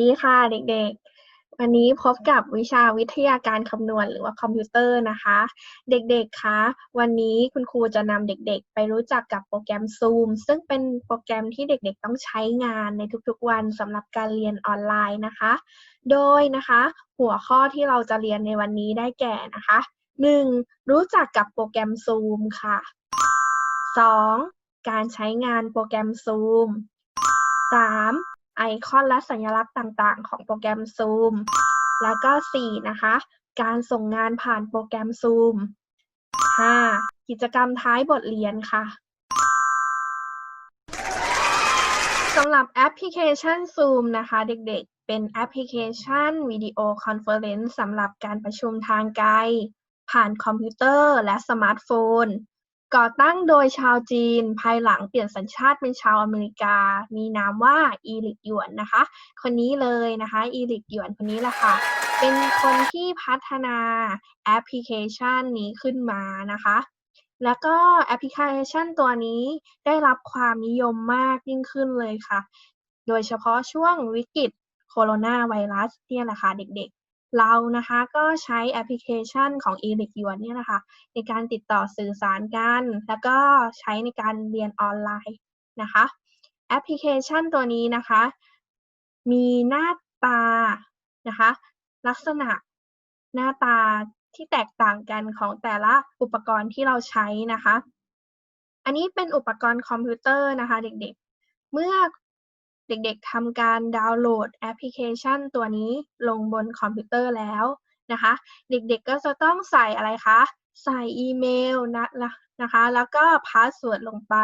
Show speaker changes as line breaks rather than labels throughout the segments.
ดีค่ะเด็กๆ วันนี้พบกับวิชาวิทยาการคำนวณหรือว่าคอมพิวเตอร์นะคะ เด็กๆคะวันนี้คุณครูจะนำเด็กๆ ไปรู้จักกับโปรแกรม Zoom ซึ่งเป็นโปรแกรมที่เด็กๆ ต้องใช้งานในทุกๆวันสำหรับการเรียนออนไลน์นะคะ โดยนะคะ หัวข้อที่เราจะเรียนในวันนี้ได้แก่นะคะ 1. รู้จักกับโปรแกรม Zoom ค่ะ 2. การใช้งานโปรแกรม Zoom 3. ไอคอนและสัญลักษณ์ต่างๆ ของโปรแกรม Zoom แล้วก็ 4 นะคะ การส่งงานผ่านโปรแกรม Zoom 5. กิจกรรมท้ายบทเรียนค่ะสำหรับแอปพลิเคชัน Zoom นะคะ เด็กๆ เป็นแอปพลิเคชันวิดีโอคอนเฟอเรนซ์สำหรับการประชุมทางไกล ผ่านคอมพิวเตอร์และสมาร์ทโฟน ก่อตั้งโดยชาวจีน ภายหลังเปลี่ยนสัญชาติเป็นชาวอเมริกา มีนามว่าอีริกหยวนนะคะ คนนี้เลยนะคะอีริกหยวนคนนี้แหละค่ะ เป็นคนที่พัฒนาแอปพลิเคชันนี้ขึ้นมานะคะ แล้วก็แอปพลิเคชันตัวนี้ได้รับความนิยมมากยิ่งขึ้นเลยค่ะ โดยเฉพาะช่วงวิกฤตโคโรนาไวรัสเนี่ยแหละค่ะเด็กๆ เรานะคะก็ใช้แอปพลิเคชันของอีริกหยวนเนี่ยนะคะ ในการติดต่อสื่อสารกัน แล้วก็ใช้ในการเรียนออนไลน์นะคะแอปพลิเคชันตัวนี้นะคะ มีหน้าตานะคะ ลักษณะหน้าตาที่แตกต่างกันของแต่ละอุปกรณ์ที่เราใช้นะคะ อันนี้เป็นอุปกรณ์คอมพิวเตอร์นะคะ เด็กๆ เมื่อ เด็กๆทำการดาวน์โหลดแอปพลิเคชันตัวนี้ลงบนคอมพิวเตอร์แล้วนะคะ เด็กๆก็จะต้องใส่อะไรคะ ใส่อีเมลนะนะคะ แล้วก็พาสเวิร์ดลงไป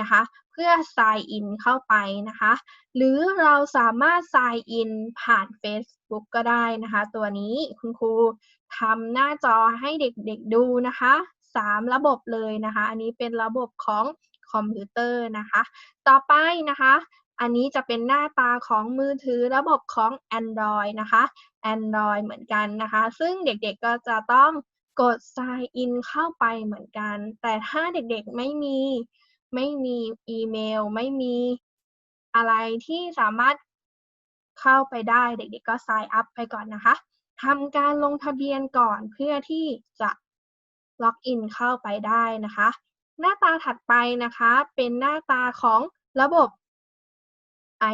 นะคะ เพื่อ sign in เข้าไปนะคะ หรือเราสามารถ sign in ผ่าน Facebook ก็ได้นะคะ ตัวนี้คุณครูทำหน้าจอให้เด็กๆดูนะคะสามระบบเลยนะคะ อันนี้เป็นระบบของคอมพิวเตอร์นะคะ ต่อไปนะคะ อันนี้จะเป็นหน้าตาของมือถือระบบของ Android นะคะ Android เหมือนกันนะคะ ซึ่งเด็กๆก็จะต้องกด sign in เข้าไปเหมือนกัน แต่ถ้าเด็กๆไม่มีไม่มีอีเมล ไม่มีอะไรที่สามารถเข้าไปได้เด็กๆก็ sign up ไปก่อนนะคะทำการลงทะเบียนก่อนเพื่อที่จะล็อกอินเข้าไปได้นะคะ หน้าตาถัดไปนะคะ เป็นหน้าตาของระบบ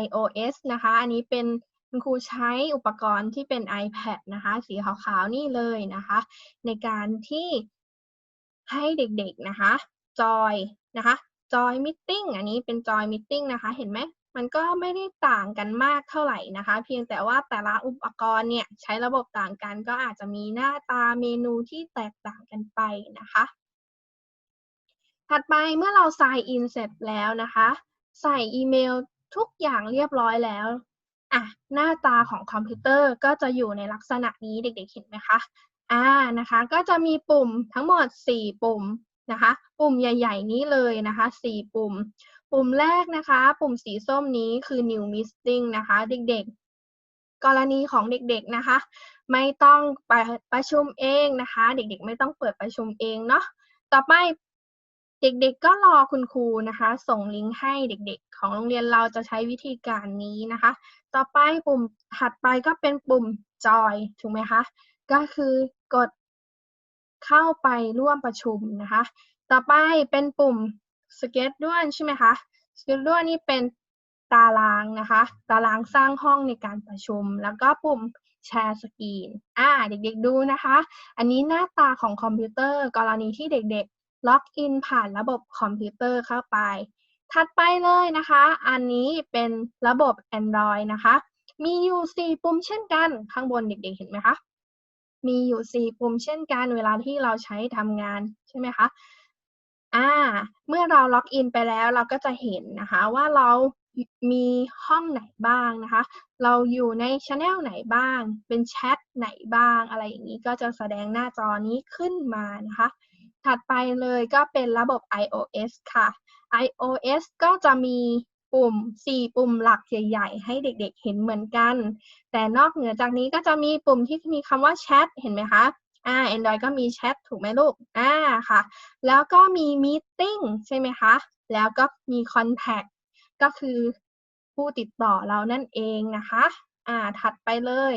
iOS นะคะ อันนี้เป็นคุณครูใช้อุปกรณ์ที่เป็น iPad นะคะ สีขาวๆ นี่เลยนะคะ ในการที่ให้เด็กๆนะคะ จอยนะคะ จอยมิ g อันนี้เป็นจอยมิ g นะคะ เห็นไหมมันก็ไม่ได้ต่างกันมากเท่าไหร่นะคะ เพียงแต่ว่าแต่ละอุปกรณ์เนี่ยใช้ระบบต่างกันก็อาจจะมีหน้าตาเมนูที่แตกต่างกันไปนะคะ ถัดไปเมื่อเรา sign in เสร็จแล้วนะคะ ใส่อีเมล ทุกอย่างเรียบร้อยแล้วอะหน้าตาของคอมพิวเตอร์ก็จะอยู่ในลักษณะนี้เด็กๆเห็นไหมคะอ่านะคะก็จะมีปุ่มทั้งหมด 4 ปุ่มนะคะ ปุ่มใหญ่ ๆ นี้เลยนะคะ 4 ปุ่ม ปุ่มแรกนะคะ ปุ่มสีส้มนี้คือ new meeting นะคะ เด็กๆ กรณีของเด็กๆนะคะ ไม่ต้องไปประชุมเองนะคะ เด็กๆ ไม่ต้องเปิดประชุมเองเนาะต่อไป เด็กๆก็รอคุณครูนะคะ ส่งลิงก์ให้เด็กๆ ของโรงเรียนเราจะใช้วิธีการนี้นะคะ ต่อไปปุ่มถัดไปก็เป็นปุ่มจอยถูกไหมคะก็คือกดเข้าไปร่วมประชุมนะคะ ต่อไปเป็นปุ่ม schedule ใช่ไหมคะ schedule นี่เป็นตารางนะคะ ตารางสร้างห้องในการประชุม แล้วก็ปุ่มแชร์สกรีนอ่าเด็กๆดูนะคะ อันนี้หน้าตาของคอมพิวเตอร์กรณีที่เด็กๆ ล็อกอินผ่านระบบคอมพิวเตอร์เข้าไป ถัดไปเลยนะคะ อันนี้เป็นระบบ Android นะคะ มีอยู่4ปุ่มเช่นกันข้างบนเด็กๆเห็นไหมคะ มีอยู่ 4 ปุ่มเช่นกัน เวลาที่เราใช้ทำงานใช่ไหมคะอ่าเมื่อเราล็อกอินไปแล้วเราก็จะเห็นนะคะว่าเรามีห้องไหนบ้างนะคะ เราอยู่ในช anel ไหนบ้าง เป็นแชทไหนบ้างอะไรอย่างนี้ก็จะแสดงหน้าจอนี้ขึ้นมานะคะ ถัดไปเลยก็เป็นระบบ iOS ค่ะ iOS ก็จะมีปุ่ม 4 ปุ่มหลักใหญ่ๆ ให้เด็กๆ เห็นเหมือนกัน แต่นอกเหนือจากนี้ก็จะมีปุ่มที่มีคำว่าแชทเห็นไหมคะอ่า Android ก็มีแชทถูกไหมลูกอ่าค่ะ แล้วก็มี Meeting ใช่ไหมคะ แล้วก็มี Contact ก็คือผู้ติดต่อเรานั่นเองนะคะ อ่า ถัดไปเลย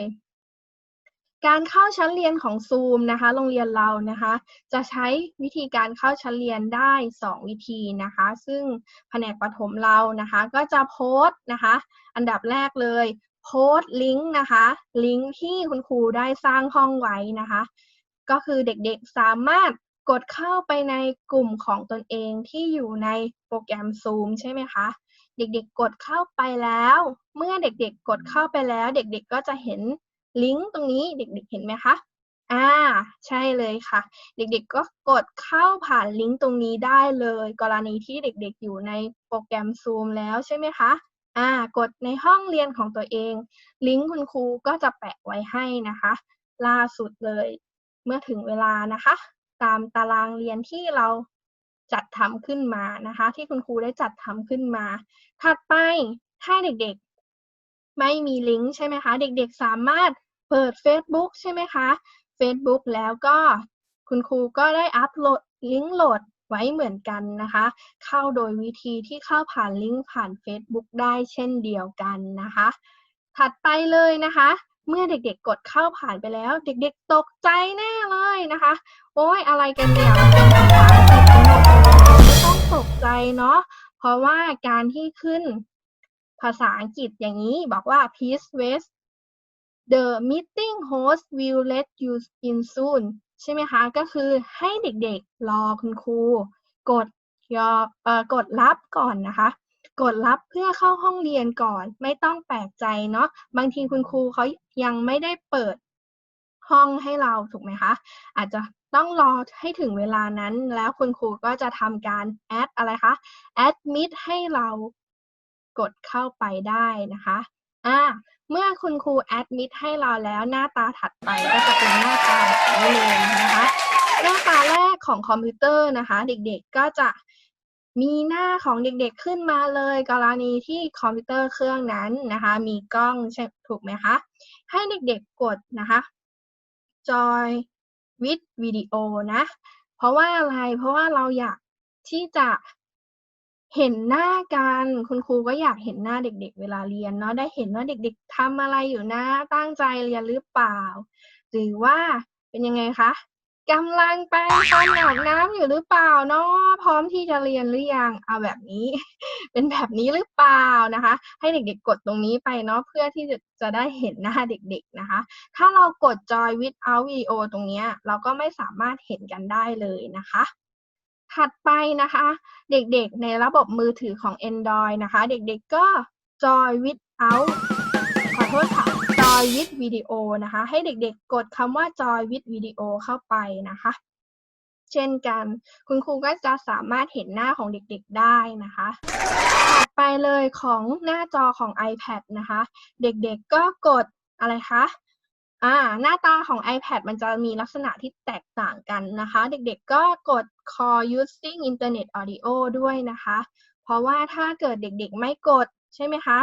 การเข้าชั้นเรียนของ Zoom นะคะ โรงเรียนเรานะคะ จะใช้วิธีการเข้าชั้นเรียนได้ 2 วิธีนะคะ ซึ่งแผนกประถมเรานะคะ ก็จะโพสต์นะคะ อันดับแรกเลยโพสต์ลิงก์นะคะ ลิงก์ที่คุณครูได้สร้างห้องไว้นะคะ ก็คือเด็กๆสามารถกดเข้าไปในกลุ่มของตนเองที่อยู่ในโปรแกรม Zoom ใช่ไหมคะ เด็กๆกดเข้าไปแล้ว เมื่อเด็กๆกดเข้าไปแล้ว เด็กๆก็จะเห็น ลิงก์ตรงนี้เด็กๆเห็นไหมคะอ่าใช่เลยค่ะ เด็กๆก็กดเข้าผ่านลิงก์ตรงนี้ได้เลย กรณีที่เด็กๆอยู่ในโปรแกรม Zoom แล้วใช่ไหมคะอ่ากดในห้องเรียนของตัวเอง ลิงก์คุณครูก็จะแปะไว้ให้นะคะ ล่าสุดเลย เมื่อถึงเวลานะคะ ตามตารางเรียนที่เราจัดทำขึ้นมานะคะ ที่คุณครูได้จัดทำขึ้นมา ถัดไปถ้าเด็กๆ ไม่มีลิงก์ใช่ไหมคะ เด็กๆสามารถเปิด Facebook ใช่ไหมคะ Facebook แล้วก็คุณครูก็ได้อัปโหลดลิงก์โหลดไว้เหมือนกันนะคะ เข้าโดยวิธีที่เข้าผ่านลิงก์ผ่าน Facebook ได้เช่นเดียวกันนะคะ ถัดไปเลยนะคะ เมื่อเด็กๆกดเข้าผ่านไปแล้ว เด็กๆตกใจแน่เลยนะคะ โอ๊ยอะไรกันเนี่ยมันเป็นภาษาอังกฤษกันหมดเลยไม่ต้องตกใจเนาะเพราะว่าการที่ขึ้น ภาษาอังกฤษอย่างนี้บอกว่า please wait the meeting host will let you in soon ใช่ไหมคะ ก็คือให้เด็กๆ รอคุณครู กดยอกดรับก่อนนะคะ กดรับเพื่อเข้าห้องเรียนก่อน ไม่ต้องแปลกใจเนาะบางทีคุณครูเขายังไม่ได้เปิดห้องให้เราถูกไหมคะ อาจจะต้องรอให้ถึงเวลานั้นแล้วคุณครูก็จะทำการแอดอะไรคะ admit ให้เรา กดเข้าไปได้นะคะอ่าเมื่อคุณครู admit ให้เราแล้วหน้าตาถัดไปก็จะเป็นหน้าตาแบบนี้เลยนะคะหน้าตาแรกของคอมพิวเตอร์นะคะ เด็กๆก็จะมีหน้าของเด็กๆขึ้นมาเลย กรณีที่คอมพิวเตอร์เครื่องนั้นนะคะ มีกล้องใช่ถูกไหมคะ ให้เด็กๆกดนะคะ join with video นะ เพราะว่าอะไรเพราะว่าเราอยากที่จะ เห็นหน้ากันคุณครูก็อยากเห็นหน้าเด็ก ๆ เวลาเรียนเนาะได้เห็นว่าเด็ก ๆทำอะไรอยู่นะตั้งใจเรียนหรือเปล่า หรือว่าเป็นยังไงคะกำลังแปรงฟันอาบน้ำอยู่หรือเปล่าเนาะพร้อมที่จะเรียนหรือยังเอาแบบนี้ เป็นแบบนี้หรือเปล่านะคะ ให้เด็ก ๆ กดตรงนี้ไปเนาะเพื่อที่จะจะได้เห็นหน้าเด็ก ๆนะคะ ถ้าเรากด join without video ตรงเนี้ยเราก็ไม่สามารถเห็นกันได้เลยนะคะ ถัดไปนะคะ เด็กๆในระบบมือถือของ Android นะคะ เด็กๆก็ join without ขอโทษค่ะ join with video นะคะ ให้เด็กๆ กดคำว่า join with video เข้าไปนะคะ เช่นกัน คุณครูก็จะสามารถเห็นหน้าของเด็กๆได้นะคะถัดไปเลยของหน้าจอของ iPad นะคะ เด็กๆก็กดอะไรคะ อ่าหน้าตาของ iPad มันจะมีลักษณะที่แตกต่างกันนะคะ เด็กๆก็กด call using internet audio ด้วยนะคะ เพราะว่าถ้าเกิดเด็กๆไม่กดใช่ไหมคะ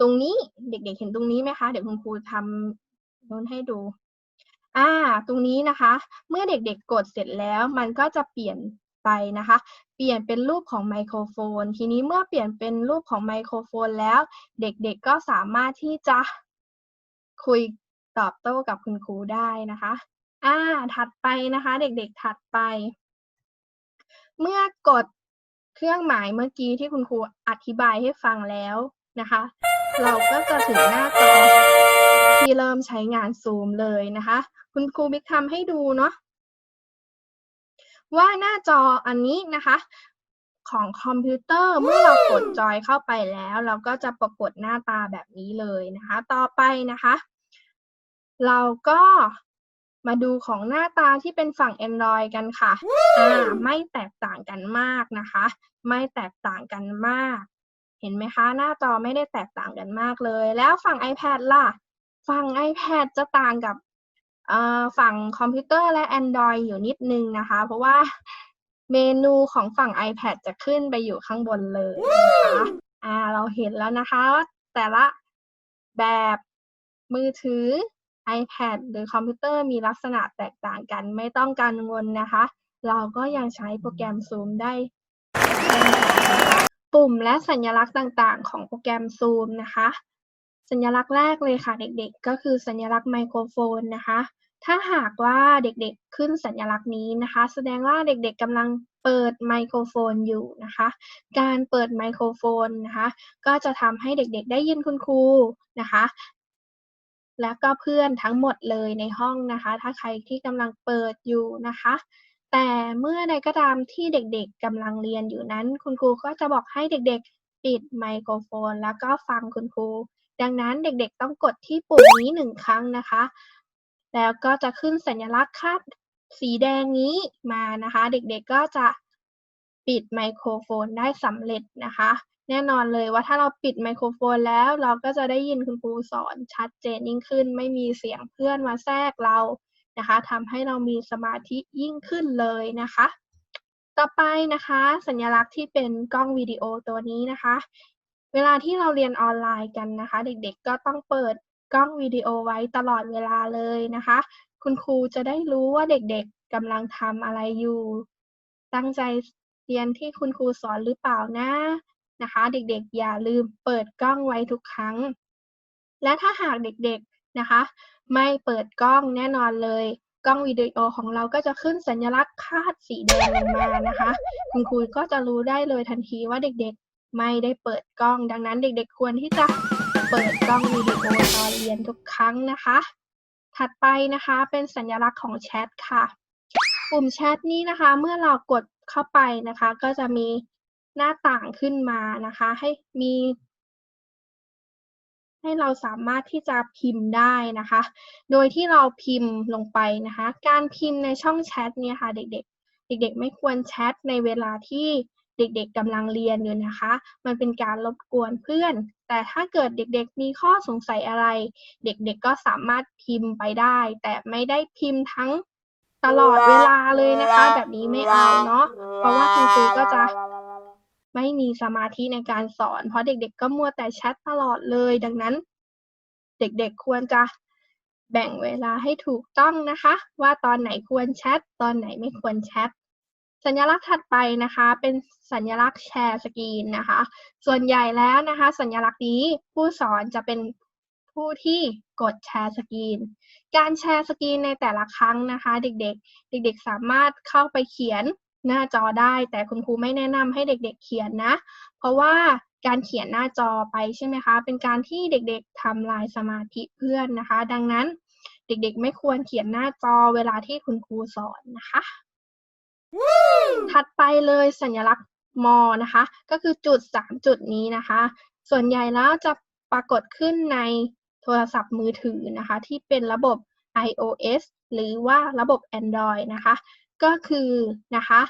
ตรงนี้เด็กๆเห็นตรงนี้ไหมคะ เดี๋ยวคุณครูทำโน้นให้ดูอ่าตรงนี้นะคะ เมื่อเด็กๆกดเสร็จแล้วมันก็จะเปลี่ยนไปนะคะ เปลี่ยนเป็นรูปของไมโครโฟน ทีนี้เมื่อเปลี่ยนเป็นรูปของไมโครโฟนแล้ว เด็กๆก็สามารถที่จะคุย ตอบโต้กับคุณครูได้นะคะอ่าถัดไปนะคะ เด็กๆถัดไป เมื่อกดเครื่องหมายเมื่อกี้ที่คุณครูอธิบายให้ฟังแล้วนะคะ เราก็จะถึงหน้าจอที่เริ่มใช้งาน Zoom เลยนะคะ คุณครูบิ๊กทำให้ดูเนาะว่าหน้าจออันนี้นะคะ ของคอมพิวเตอร์เมื่อเรากดจอยเข้าไปแล้ว เราก็จะปรากฏหน้าตาแบบนี้เลยนะคะ ต่อไปนะคะ เราก็มาดูของหน้าตาที่เป็นฝั่ง Android กันค่ะ อ่า ไม่แตกต่างกันมากนะคะ ไม่แตกต่างกันมาก เห็นไหมคะ หน้าจอไม่ได้แตกต่างกันมากเลย แล้วฝั่ง iPad ล่ะ ฝั่ง iPad จะต่างกับอ่าฝั่งคอมพิวเตอร์และ Android อยู่นิดนึงนะคะ เพราะว่าเมนูของฝั่ง iPad จะขึ้นไปอยู่ข้างบนเลยนะคะอ่า เราเห็นแล้วนะคะว่าแต่ละแบบมือถือ iPad หรือคอมพิวเตอร์มีลักษณะแตกต่างกัน ไม่ต้องกังวลนะคะ เราก็ยังใช้โปรแกรม Zoom ได้ ปุ่มและสัญลักษณ์ต่างๆ ของโปรแกรม Zoom นะคะ สัญลักษณ์แรกเลยค่ะเด็กๆ ก็คือสัญลักษณ์ไมโครโฟนนะคะ ถ้าหากว่าเด็กๆขึ้นสัญลักษณ์นี้นะคะ แสดงว่าเด็กๆกำลังเปิดไมโครโฟนอยู่นะคะ การเปิดไมโครโฟนนะคะ ก็จะทำให้เด็กๆได้ยินคุณครูนะคะ แล้วก็เพื่อนทั้งหมดเลยในห้องนะคะ ถ้าใครที่กำลังเปิดอยู่นะคะ แต่เมื่อใดก็ตามที่เด็กๆกำลังเรียนอยู่นั้น คุณครูก็จะบอกให้เด็กๆ ปิดไมโครโฟน แล้วก็ฟังคุณครู ดังนั้นเด็กๆต้องกดที่ปุ่มนี้หนึ่งครั้งนะคะ แล้วก็จะขึ้นสัญลักษณ์คาดสีแดงนี้มานะคะ เด็กๆก็จะปิดไมโครโฟนได้สำเร็จนะคะ แน่นอนเลยว่าถ้าเราปิดไมโครโฟนแล้ว เราก็จะได้ยินคุณครูสอนชัดเจนยิ่งขึ้น ไม่มีเสียงเพื่อนมาแทรกเรานะคะทำให้เรามีสมาธิยิ่งขึ้นเลยนะคะ ต่อไปนะคะ สัญลักษณ์ที่เป็นกล้องวิดีโอตัวนี้นะคะ เวลาที่เราเรียนออนไลน์กันนะคะ เด็กๆก็ต้องเปิดกล้องวิดีโอไว้ตลอดเวลาเลยนะคะ คุณครูจะได้รู้ว่าเด็กๆกำลังทำอะไรอยู่ ตั้งใจเรียนที่คุณครูสอนหรือเปล่านะ นะคะ เด็กๆ อย่าลืมเปิดกล้องไว้ทุกครั้ง และถ้าหากเด็กๆนะคะ ไม่เปิดกล้องแน่นอนเลยกล้องวิดีโอของเราก็จะขึ้นสัญลักษณ์คาดสีแดงลงมานะคะ คุณครูก็จะรู้ได้เลยทันทีว่าเด็กๆ ไม่ได้เปิดกล้อง ดังนั้นเด็กๆ ควรที่จะเปิดกล้องวิดีโอตอนเรียนทุกครั้งนะคะ ถัดไปนะคะเป็นสัญลักษณ์ของแชทค่ะ ปุ่มแชทนี้นะคะ เมื่อเรากดเข้าไปนะคะ ก็จะมี หน้าต่างขึ้นมานะคะ ให้มี ให้เราสามารถที่จะพิมพ์ได้นะคะ โดยที่เราพิมพ์ลงไปนะคะ การพิมพ์ในช่องแชทเนี่ยค่ะเด็กๆ เด็ก ๆ ไม่ควรแชทในเวลาที่เด็กๆกำลังเรียนอยู่นะคะ มันเป็นการรบกวนเพื่อน แต่ถ้าเกิดเด็กๆ มีข้อสงสัยอะไร เด็กๆ ก็สามารถพิมพ์ไปได้ แต่ไม่ได้พิมพ์ทั้งตลอดเวลาเลยนะคะ แบบนี้ไม่เอาเนาะ เพราะว่าคุณครูก็จะ ไม่มีสมาธิในการสอน เพราะเด็กๆก็มัวแต่แชทตลอดเลย ดังนั้น เด็กๆควรจะแบ่งเวลาให้ถูกต้องนะคะ ว่าตอนไหนควรแชทตอนไหนไม่ควรแชทสัญลักษณ์ถัดไปนะคะ เป็นสัญลักษณ์แชร์สกรีนนะคะ ส่วนใหญ่แล้วนะคะ สัญลักษณ์นี้ผู้สอนจะเป็นผู้ที่กดแชร์สกรีน การแชร์สกรีนในแต่ละครั้งนะคะ เด็กๆ เด็กๆ สามารถเข้าไปเขียน หน้าจอได้ แต่คุณครูไม่แนะนำให้เด็ก ๆ เขียนนะ เพราะว่าการเขียนหน้าจอไปใช่ไหมคะ เป็นการที่เด็กๆทำลายสมาธิเพื่อนนะคะ ดังนั้นเด็กๆ ไม่ควรเขียนหน้าจอเวลาที่คุณครูสอนนะคะ ถัดไปเลยสัญลักษณ์มอนะคะ ก็คือจุด 3 จุดนี้นะคะ ส่วนใหญ่แล้วจะปรากฏขึ้นในโทรศัพท์มือถือนะคะ ที่เป็นระบบ iOS หรือว่าระบบ Android นะคะ ก็คือนะคะ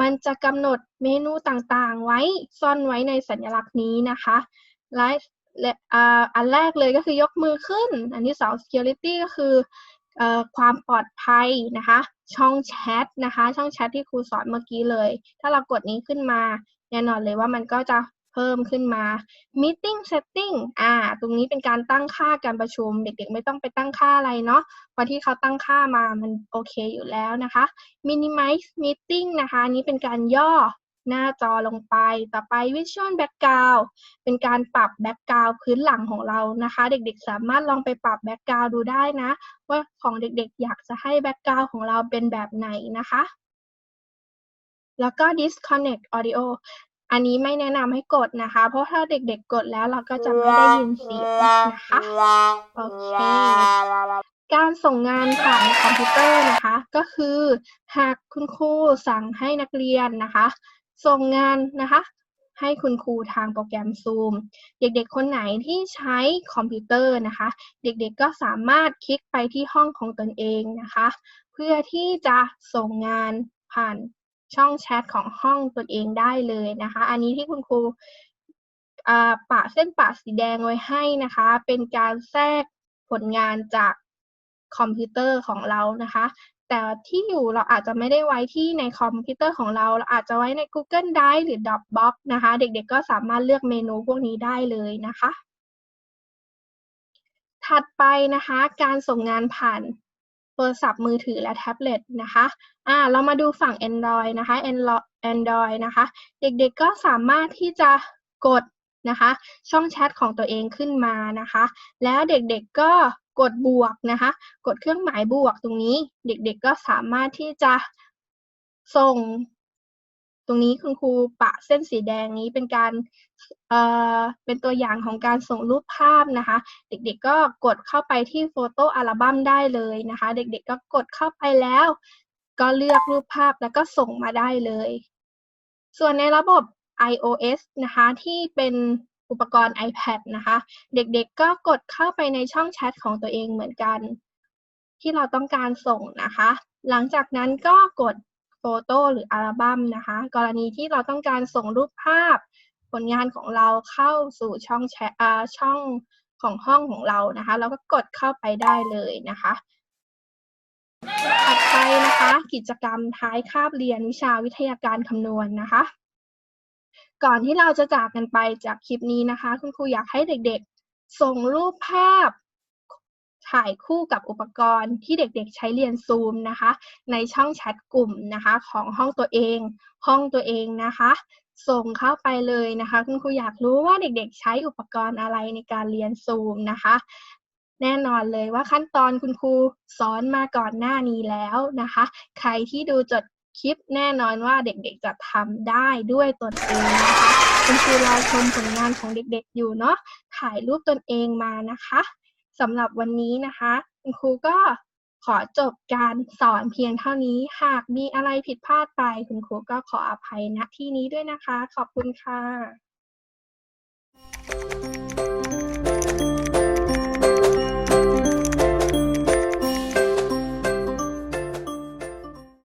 มันจะกำหนดเมนูต่างๆ ไว้ซ่อนไว้ในสัญลักษณ์นี้นะคะและและอันแรกเลยก็คือยกมือขึ้น อันที่สอง security ก็คืออความปลอดภัยนะคะ ช่องแชทนะคะ ช่องแชทที่ครูสอนเมื่อกี้เลย ถ้าเรากดนี้ขึ้นมาแน่นอนเลยว่ามันก็จะ พิ่มขึ้นมา meeting setting อ่า ตรงนี้เป็นการตั้งค่าการประชุม เด็กๆ ไม่ต้องไปตั้งค่าอะไรเนาะพราะที่เขาตั้งค่ามามันโอเคอยู่แล้วนะคะ minimize meeting นะคะนนี้เป็นการย่อหน้าจอลงไป ต่อไป visual background เป็นการปรับ background พื้นหลังของเรานะคะ เด็กๆ สามารถลองไปปรับ background ดูได้นะ ว่าของเด็กๆ อยากจะให้ background ของเราเป็นแบบไหนนะคะแล้วก็ disconnect audio อันนี้ไม่แนะนำให้กดนะคะ เพราะถ้าเด็กๆกดแล้วเราก็จะไม่ได้ยินเสียงนะคะโอเคการส่งงานผ่านคอมพิวเตอร์นะคะ ก็คือหากคุณครูสั่งให้นักเรียนนะคะ ส่งงานนะคะให้คุณครูทางโปรแกรม Zoom เด็กๆ คนไหนที่ใช้คอมพิวเตอร์นะคะ เด็กๆ ก็สามารถคลิกไปที่ห้องของตนเองนะคะ เพื่อที่จะส่งงานผ่าน ช่องแชทของห้องตนเองได้เลยนะคะ อันนี้ที่คุณครูปะเส้นปะสีแดงไว้ให้นะคะ เป็นการแทรกผลงานจากคอมพิวเตอร์ของเรานะคะ แต่ที่อยู่เราอาจจะไม่ได้ไว้ที่ในคอมพิวเตอร์ของเรา เราอาจจะไว้ใน Google Drive หรือ Dropbox นะคะ เด็กๆก็สามารถเลือกเมนูพวกนี้ได้เลยนะคะ ถัดไปนะคะ การส่งงานผ่าน โทรศัพท์มือถือและแท็บเล็ตนะคะอ่าเรามาดูฝั่ง Android นะคะ Android นะคะ เด็กๆก็สามารถที่จะกดนะคะ ช่องแชทของตัวเองขึ้นมานะคะ แล้วเด็กๆก็กดบวกนะคะ กดเครื่องหมายบวกตรงนี้ เด็กๆก็สามารถที่จะส่ง ตรงนี้คุณครูปะเส้นสีแดงนี้เป็นการเอ่อเป็นตัวอย่างของการส่งรูปภาพนะคะ เด็กๆก็กดเข้าไปที่โฟโต้อัลบั้มได้เลยนะคะ เด็กๆก็กดเข้าไปแล้ว ก็เลือกรูปภาพแล้วก็ส่งมาได้เลย ส่วนในระบบ iOS นะคะที่เป็นอุปกรณ์ iPad นะคะ เด็กๆก็กดเข้าไปในช่องแชทของตัวเองเหมือนกัน ที่เราต้องการส่งนะคะ หลังจากนั้นก็กด โฟโต้หรืออัลบั้มนะคะ กรณีที่เราต้องการส่งรูปภาพผลงานของเราเข้าสู่ช่องแชทอ่าช่องของห้องของเรานะคะ เราก็กดเข้าไปได้เลยนะคะถัดไปนะคะ กิจกรรมท้ายคาบเรียนวิชาวิทยาการคำนวณนะคะ ก่อนที่เราจะจากกันไปจากคลิปนี้นะคะ คุณครูอยากให้เด็กๆ ส่งรูปภาพ ถ่ายคู่กับอุปกรณ์ที่เด็กๆ ใช้เรียนซูมนะคะ ในช่องแชทกลุ่มนะคะของห้องตัวเอง ห้องตัวเองนะคะ ส่งเข้าไปเลยนะคะ คุณครูอยากรู้ว่าเด็กๆ ใช้อุปกรณ์อะไรในการเรียนซูมนะคะแน่นอนเลยว่าขั้นตอนคุณครูสอนมาก่อนหน้านี้แล้วนะคะ ใครที่ดูจดคลิปแน่นอนว่าเด็กๆจะทำได้ด้วยตนเองนะคะคุณครูรอชมผลงานของเด็กๆอยู่เนาะถ่ายรูปตนเองมานะคะ สำหรับวันนี้นะคะ คุณครูก็ขอจบการสอนเพียงเท่านี้ หากมีอะไรผิดพลาดไป คุณครูก็ขออภัยณที่นี้ด้วยนะคะ ขอบคุณค่ะ